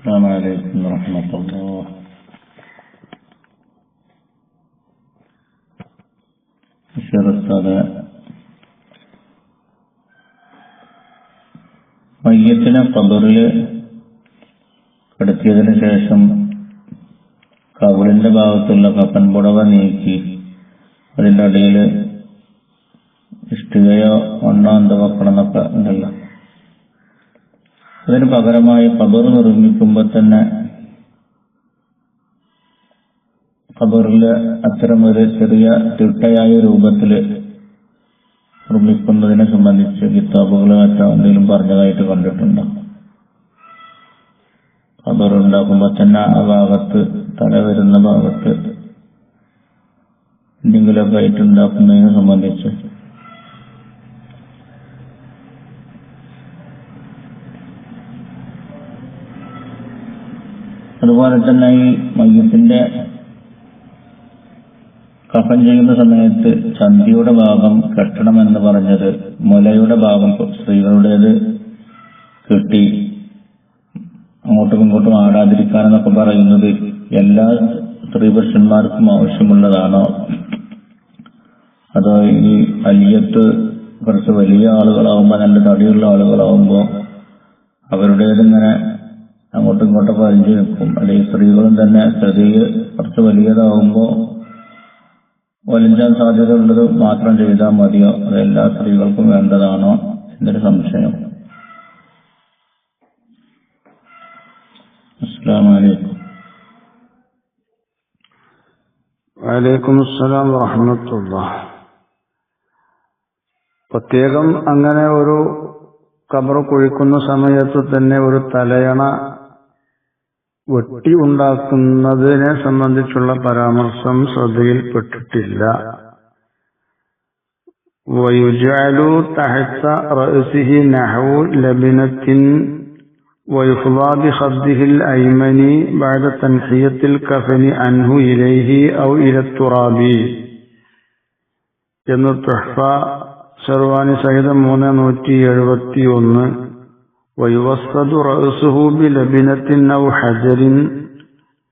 السلام عليكم ورحمة الله ഉസ്താദ് മയ്യത്തിനെ കബറിൽ കിടത്തിയതിനു ശേഷം കബറിന്റെ ഭാഗത്തുള്ള കപ്പൻ പുടവ നീക്കി അതിന്റെ അടിയിൽ ഇഷ്ടികയോ മണ്ണോ എന്തോ വെക്കണം എന്നൊക്കെ ഉണ്ടല്ലോ അതിന് പകരമായി കബർ നിർമ്മിക്കുമ്പോൾ തന്നെ ഖബറിൽ അത്തരം ഒരു ചെറിയ തിട്ടയായ രൂപത്തിൽ നിർമ്മിക്കുന്നതിനെ സംബന്ധിച്ച് കിതാബുകൾ മറ്റോ എന്തെങ്കിലും പറഞ്ഞതായിട്ട് കണ്ടിട്ടുണ്ടോ? ഖബർ ഉണ്ടാക്കുമ്പോൾ തന്നെ ആ ഭാഗത്ത് തല വരുന്ന ഭാഗത്ത് എന്തെങ്കിലുമൊക്കെ ആയിട്ട് ഉണ്ടാക്കുന്നതിനെ സംബന്ധിച്ച് അതുപോലെ തന്നെ ഈ മയ്യത്തിന്റെ കഫൻ ചെയ്യുന്ന സമയത്ത് ചന്തിയുടെ ഭാഗം കെട്ടണമെന്ന് പറഞ്ഞത് മുലയുടെ ഭാഗം സ്ത്രീകളുടേത് കെട്ടി അങ്ങോട്ടും ഇങ്ങോട്ടും ആടാതിരിക്കാനെന്നൊക്കെ പറയുന്നത് എല്ലാ സ്ത്രീ പുരുഷന്മാർക്കും ആവശ്യമുള്ളതാണോ? അതോ ഈ അലിയത്ത് കുറച്ച് വലിയ ആളുകളാവുമ്പോൾ നല്ല തടിയുള്ള ആളുകളാവുമ്പോൾ അവരുടേതിങ്ങനെ അങ്ങോട്ടും ഇങ്ങോട്ടും വലിഞ്ഞു നിൽക്കും. അല്ലെങ്കിൽ സ്ത്രീകളും തന്നെ ചെറിയ കുറച്ച് വലിയതാവുമ്പോൾ വലിഞ്ചാൻ സാധ്യതയുള്ളത് മാത്രം ചെയ്താൽ മതിയോ? അത് എല്ലാ സ്ത്രീകൾക്കും വേണ്ടതാണോ എന്നൊരു സംശയം. വലൈക്കും വലൈക്കും അസ്സലാം വാഹമത്തുള്ള പ്രത്യേകം അങ്ങനെ ഒരു കബർ കുഴിക്കുന്ന സമയത്ത് തന്നെ ഒരു തലയണ വെട്ടി ഉണ്ടാക്കുന്നതിനെ സംബന്ധിച്ചുള്ള പരാമർശം ശ്രദ്ധയിൽപ്പെട്ടിട്ടില്ല ويجعل تحت رأسه نحو لبنة ويفضى بخده الأيمن بعد تنحية الكفن عنه إليه أو إلى التراب എന്ന് തുഹ്ഫ ഷർവാനി സഹിതം മൂന്ന് നൂറ്റി എഴുപത്തി ഒന്ന് ويوسد رأسه بلبنة أو حجر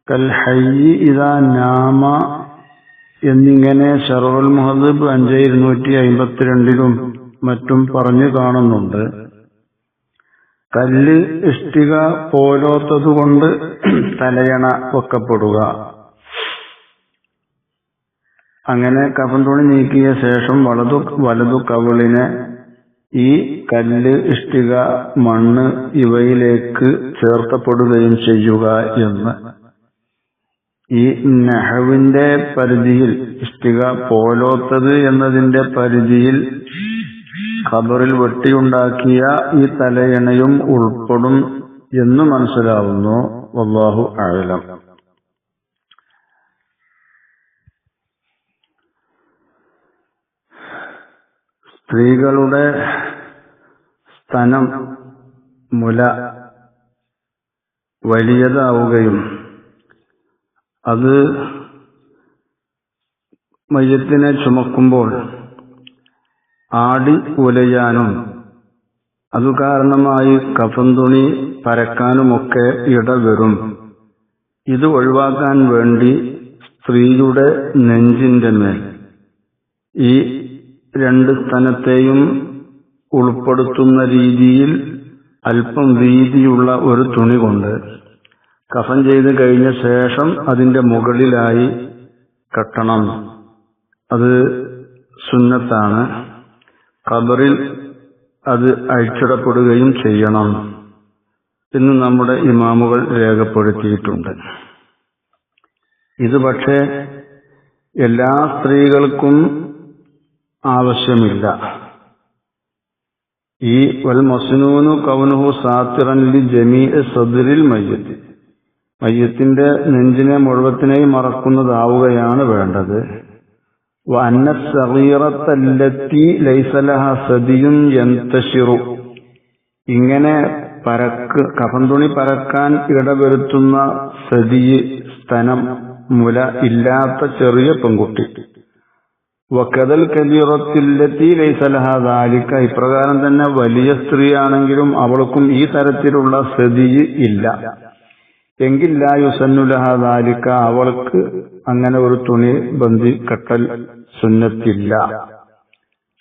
كالحي إذا نام എന്നിങ്ങനെ ഷറുൽ മുഹദബ് അഞ്ച് ഇരുന്നൂറ്റി അയിമ്പത്തിരണ്ടിലും മറ്റും പറഞ്ഞു കാണുന്നുണ്ട് കല്ല് ഇഷ്ടിക പോലോത്തതുകൊണ്ട് തലയണ വെക്കപ്പെടുക അങ്ങനെ കഫൻ തുണി നീക്കിയ ശേഷം വലതു വലതു കവിളിനെ ഈ കല്ല് ഇഷ്ടിക മണ്ണ് ഇവയിലേക്ക് ചേർത്തപ്പെടുകയും ചെയ്യുക എന്ന്. ഈ നെഹവിന്റെ പരിധിയിൽ ഇഷ്ടിക പോലോത്തത് എന്നതിന്റെ പരിധിയിൽ ഖബറിൽ വെട്ടിയുണ്ടാക്കിയ ഈ തലയണയും ഉൾപ്പെടും എന്ന് മനസ്സിലാവുന്നു. വല്ലാഹു ആഴലം സ്ത്രീകളുടെ സ്തനം മുല വലിയതാവുകയും അത് മയ്യത്തിനെ ചുമക്കുമ്പോൾ ആടി ഉലയാനും അതു കാരണമായി കഫൻ തുണി പരക്കാനുമൊക്കെ ഇടവരും. ഇത് ഒഴിവാക്കാൻ വേണ്ടി സ്ത്രീയുടെ നെഞ്ചിന്റെ മേൽ ഈ രണ്ട് സ്ഥലത്തെയും ഉൾപ്പെടുത്തുന്ന രീതിയിൽ അല്പം വീതിയുള്ള ഒരു തുണി കൊണ്ട് കഫൻ ചെയ്ത് കഴിഞ്ഞ ശേഷം അതിന്റെ മുകളിലായി കെട്ടണം. അത് സുന്നത്താണ്. ഖബറിൽ അത് അഴിച്ചിടപ്പെടുകയും ചെയ്യണം എന്ന് നമ്മുടെ ഇമാമുകൾ രേഖപ്പെടുത്തിയിട്ടുണ്ട്. ഇത് പക്ഷേ എല്ലാ സ്ത്രീകൾക്കും ആവശ്യമില്ല. ഈ വൽ മസ്നൂനു കൗനുഹു സാത്തിറൻ ലി ജമീ സദറിൽ മയ്യത്ത്. മയ്യത്തിന്റെ നെഞ്ചിനെ മുഴുവത്തിനെയും മറക്കുന്നതാവുകയാണ് വേണ്ടത്. വന്ന ലൈസലഹ സതിയും യന്തശിറു. ഇങ്ങനെ പരക്ക് കഫന്തുണി പരക്കാൻ ഇടവരുത്തുന്ന സതി സ്തനം മുല ഇല്ലാത്ത ചെറിയ പെൺകുട്ടി. വക്കതൽ കബീറത്തില്ലെത്തി ലൈസലഹാദാലിക്ക ഇപ്രകാരം തന്നെ വലിയ സ്ത്രീയാണെങ്കിലും അവൾക്കും ഈ തരത്തിലുള്ള സ്ഥിതി ഇല്ല. എങ്കിൽ ലാ യുസന്നുലഹ ദാലിക്ക അവൾക്ക് അങ്ങനെ ഒരു തുണി ബന്ധി കെട്ടൽ സുന്നത്തില്ല.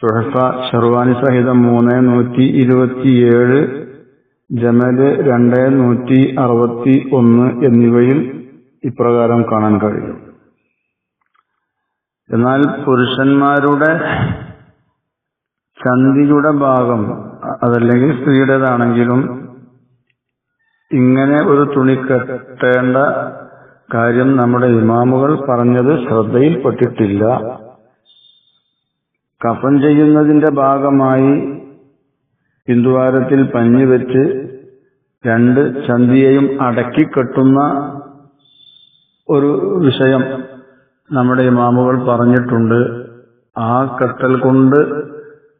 സുഹഫ ഷെർവാനി സഹിതം മൂന്ന് നൂറ്റി ഇരുപത്തിയേഴ് ജമൽ രണ്ട് നൂറ്റി അറുപത്തി ഒന്ന് എന്നിവയിൽ ഇപ്രകാരം കാണാൻ കഴിയും. എന്നാൽ പുരുഷന്മാരുടെ ചന്തിയുടെ ഭാഗം അതല്ലെങ്കിൽ സ്ത്രീയുടേതാണെങ്കിലും ഇങ്ങനെ ഒരു തുണി കെട്ടേണ്ട കാര്യം നമ്മുടെ ഇമാമുകൾ പറഞ്ഞത് ശ്രദ്ധയിൽപ്പെട്ടിട്ടില്ല. കഫൻ ചെയ്യുന്നതിന്റെ ഭാഗമായി ഹിന്ദുവാരത്തിൽ പഞ്ഞി വെച്ച് രണ്ട് ചന്തിയെയും അടക്കിക്കെട്ടുന്ന ഒരു വിഷയം നമ്മുടെ ഇമാമുകൾ പറഞ്ഞിട്ടുണ്ട് ആ കട്ടൽ കൊണ്ട്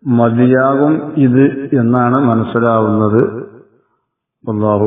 മതിയാകും ഇത് എന്നാണ് മനസ്സിലാവുന്നത്. അള്ളാഹു